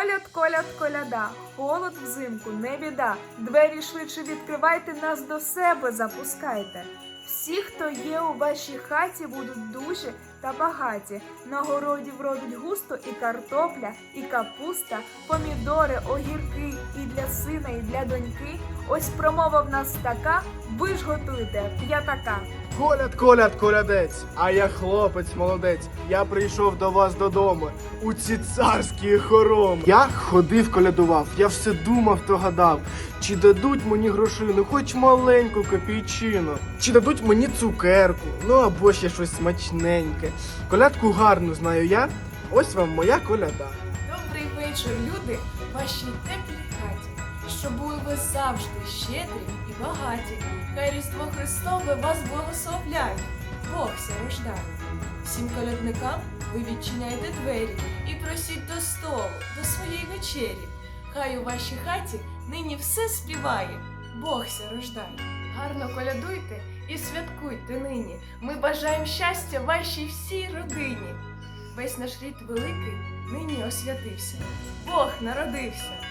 Коляд, коляд, коляда, холод взимку, не біда. Двері швидше відкривайте, нас до себе запускайте. Всі, хто є у вашій хаті, будуть дуже та багаті. На городі вродить густо і картопля, і капуста, помідори, огірки, і для сина, і для доньки. Ось промова в нас така, ви ж готуйте п'ятака. Коляд, коляд, колядець, а я хлопець молодець. Я прийшов до вас додому у ці царські хороми. Я ходив, колядував, я все думав, то гадав. Чи дадуть мені грошину, хоч маленьку копійчину, чи дадуть мені цукерку, ну або ще щось смачненьке. Колядку гарну знаю я. Ось вам моя коляда. Добрий вечір, люди, в вашій теплій хаті, щоб були ви завжди щедрі і багаті. Хай Різдво Христове вас благословляє, Бог рождає. Всім колядникам ви відчиняйте двері і просіть до столу, до своєї вечері. Хай у вашій хаті нині все співає, Бог ся рождає. Гарно колядуйте і святкуйте нині. Ми бажаємо щастя вашій всій родині. Весь наш рід великий нині освятився. Бог народився.